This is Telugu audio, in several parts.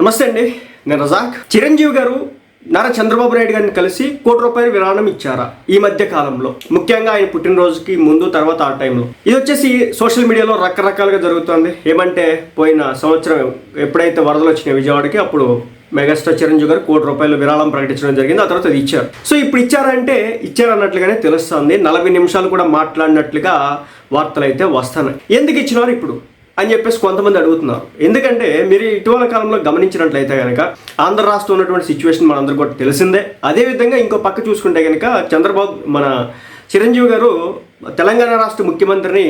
నమస్తే అండి నేను రజాక్. చిరంజీవి గారు నారా చంద్రబాబు నాయుడు గారిని కలిసి కోటి రూపాయలు విరాళం ఇచ్చారా ఈ మధ్య కాలంలో? ముఖ్యంగా ఆయన పుట్టినరోజుకి ముందు తర్వాత ఆ టైంలో. ఇది వచ్చేసి సోషల్ మీడియాలో రకరకాలుగా జరుగుతుంది. ఏమంటే పోయిన సంవత్సరం ఎప్పుడైతే వరదలు వచ్చినాయి విజయవాడకి అప్పుడు మెగాస్టార్ చిరంజీవి గారు కోటి రూపాయలు విరాళం ప్రకటించడం జరిగింది. ఆ తర్వాత అది ఇచ్చారు. సో ఇప్పుడు ఇచ్చారంటే ఇచ్చారన్నట్లుగానే తెలుస్తుంది. నలభై నిమిషాలు కూడా మాట్లాడినట్లుగా వార్తలు అయితే వస్తున్నాయి. ఎందుకు ఇచ్చినారు ఇప్పుడు? అని చెప్పేసి కొంతమంది అడుగుతున్నారు. ఎందుకంటే మీరు ఇటీవల కాలంలో గమనించినట్లయితే కనుక ఆంధ్ర రాష్ట్రం ఉన్నటువంటి సిచ్యువేషన్ మనందరికీ కూడా తెలిసిందే. అదేవిధంగా ఇంకో పక్క చూసుకుంటే కనుక చంద్రబాబు మన చిరంజీవి గారు తెలంగాణ రాష్ట్ర ముఖ్యమంత్రిని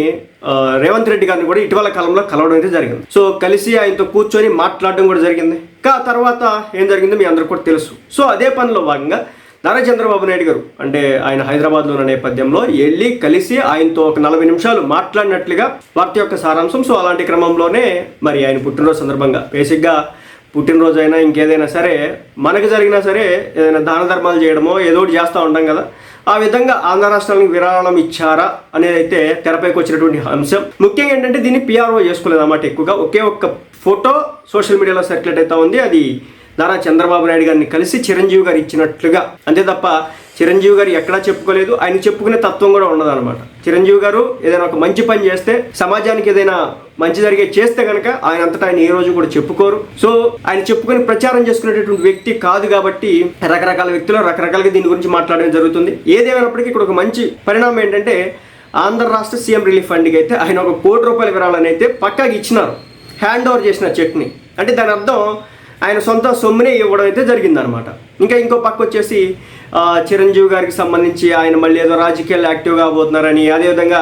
రేవంత్ రెడ్డి గారిని కూడా ఇటీవల కాలంలో కలవడం అయితే జరిగింది. సో కలిసి ఆయనతో కూర్చొని మాట్లాడడం కూడా జరిగింది. కా తర్వాత ఏం జరిగిందో మీ అందరికి కూడా తెలుసు. సో అదే పనిలో భాగంగా నారా చంద్రబాబు నాయుడు గారు. అంటే ఆయన హైదరాబాద్లో ఉన్న నేపథ్యంలో వెళ్ళి కలిసి ఆయనతో ఒక నలభై నిమిషాలు మాట్లాడినట్లుగా వార్త యొక్క సారాంశం. సో అలాంటి క్రమంలోనే మరి ఆయన పుట్టినరోజు సందర్భంగా బేసిక్గా పుట్టినరోజు అయినా ఇంకేదైనా సరే మనకు జరిగినా సరే ఏదైనా దాన ధర్మాలు చేయడమో ఏదో ఒకటి చేస్తూ ఉంటాం కదా. ఆ విధంగా ఆంధ్ర రాష్ట్రానికి విరాళం ఇచ్చారా అనేది అయితే తెరపైకి వచ్చినటువంటి అంశం. ముఖ్యంగా ఏంటంటే దీన్ని పిఆర్ఓ చేసుకోలేదు అన్నమాట ఎక్కువగా. ఒకే ఒక్క ఫోటో సోషల్ మీడియాలో సర్క్యులేట్ అవుతా ఉంది. అది నారా చంద్రబాబు నాయుడు గారిని కలిసి చిరంజీవి గారు ఇచ్చినట్లుగా. అంతే తప్ప చిరంజీవి గారు ఎక్కడా చెప్పుకోలేదు ఆయన చెప్పుకునే తత్వం కూడా ఉండదన్నమాట చిరంజీవి గారు ఏదైనా ఒక మంచి పని చేస్తే సమాజానికి ఏదైనా మంచి జరిగే చేస్తే కనుక ఆయన అంతటా ఆయన ఏ రోజు కూడా చెప్పుకోరు. సో ఆయన చెప్పుకొని ప్రచారం చేసుకునేటటువంటి వ్యక్తి కాదు కాబట్టి రకరకాల వ్యక్తులు రకరకాలుగా దీని గురించి మాట్లాడడం జరుగుతుంది. ఏదేమైనప్పటికీ ఇక్కడ ఒక మంచి పరిణామం ఏంటంటే ఆంధ్ర రాష్ట్ర సీఎం రిలీఫ్ ఫండ్కి అయితే ఆయన ఒక కోటి రూపాయల విరాళాన్ని అయితే పక్కాకి ఇచ్చినారు. హ్యాండ్ ఓవర్ చేసిన చెక్ని. అంటే దాని అర్థం ఆయన సొంత సొమ్మునే ఇవ్వడం అయితే జరిగిందనమాట ఇంకా ఇంకో పక్క వచ్చేసి చిరంజీవి గారికి సంబంధించి ఆయన మళ్ళీ ఏదో రాజకీయాలు యాక్టివ్గా పోతున్నారని అదేవిధంగా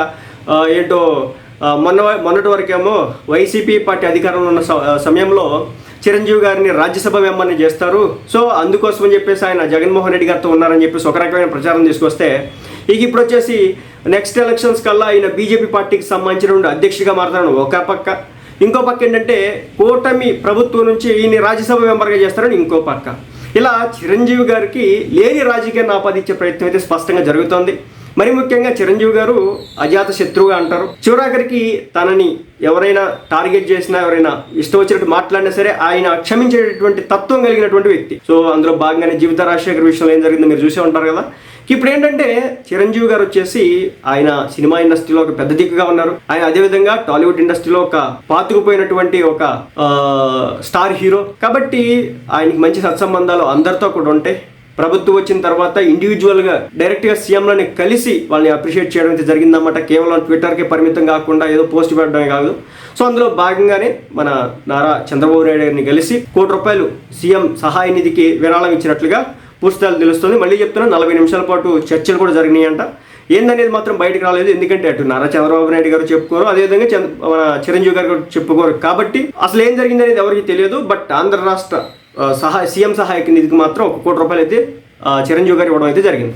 ఏంటో మొన్న మొన్నటి వరకేమో వైసీపీ పార్టీ అధికారంలో ఉన్న స- సమయంలో చిరంజీవి గారిని రాజ్యసభ మెంబర్ని చేస్తారు. సో అందుకోసమని చెప్పేసి ఆయన జగన్మోహన్ రెడ్డి గారితో ఉన్నారని చెప్పేసి ఒక రకమైన ప్రచారం తీసుకొస్తే ఇక ఇప్పుడు వచ్చేసి నెక్స్ట్ ఎలక్షన్స్ కల్లా ఆయన బీజేపీ పార్టీకి సంబంధించిన అధ్యక్షుడిగా మారుతాడు ఒక పక్క ఇంకో పక్క ఏంటంటే కూటమి ప్రభుత్వం నుంచి ఈయన రాజ్యసభ మెంబర్గా చేస్తారని ఇంకో పక్క. ఇలా చిరంజీవి గారికి లేని రాజకీయాన్ని ఆపాదించే ప్రయత్నం అయితే స్పష్టంగా జరుగుతోంది. మరి ముఖ్యంగా చిరంజీవి గారు అజాత శత్రువుగా అంటారు. చివరాఖరికి తనని ఎవరైనా టార్గెట్ చేసినా ఎవరైనా ఇష్టం వచ్చినట్టు మాట్లాడినా సరే ఆయన క్షమించేటటువంటి తత్వం కలిగినటువంటి వ్యక్తి. సో అందులో భాగంగానే జీవిత రాజశేఖర్ విషయంలో ఏం జరిగిందో మీరు చూసే ఉంటారు కదా. ఇప్పుడు ఏంటంటే చిరంజీవి గారు వచ్చేసి ఆయన సినిమా ఇండస్ట్రీలో ఒక పెద్ద దిక్కుగా ఉన్నారు. ఆయన అదేవిధంగా టాలీవుడ్ ఇండస్ట్రీలో ఒక పాతుకుపోయినటువంటి ఒక స్టార్ హీరో. కాబట్టి ఆయనకి మంచి సత్సంబంధాలు అందరితో కూడా ఉంటాయి ప్రభుత్వం వచ్చిన తర్వాత ఇండివిజువల్గా డైరెక్ట్గా సీఎంలని కలిసి వాళ్ళని అప్రిషియేట్ చేయడం అయితే జరిగిందన్నమాట. కేవలం ట్విట్టర్కి పరిమితం కాకుండా ఏదో పోస్ట్ పెట్టడమే కాదు. సో అందులో భాగంగానే మన నారా చంద్రబాబు నాయుడు గారిని కలిసి కోటి రూపాయలు సీఎం సహాయ నిధికి విరాళం ఇచ్చినట్లుగా పూర్తిస్థాయిలో తెలుస్తుంది. మళ్ళీ చెప్తున్నా నలభై నిమిషాల పాటు చర్చలు కూడా జరిగినాయి అంట ఏందనేది మాత్రం బయటకు రాలేదు. ఎందుకంటే అటు నారా చంద్రబాబు నాయుడు గారు చెప్పుకోరు అదేవిధంగా చంద్ర మన చిరంజీవి గారు చెప్పుకోరు. కాబట్టి అసలు ఏం జరిగింది అనేది ఎవరికి తెలియదు. బట్ ఆంధ్ర రాష్ట్ర సహాయ సీఎం సహాయక నిధికి మాత్రం ఒక కోటి రూపాయలు అయితే ఆ, చిరంజీవి గారు ఇవ్వడం అయితే జరిగింది.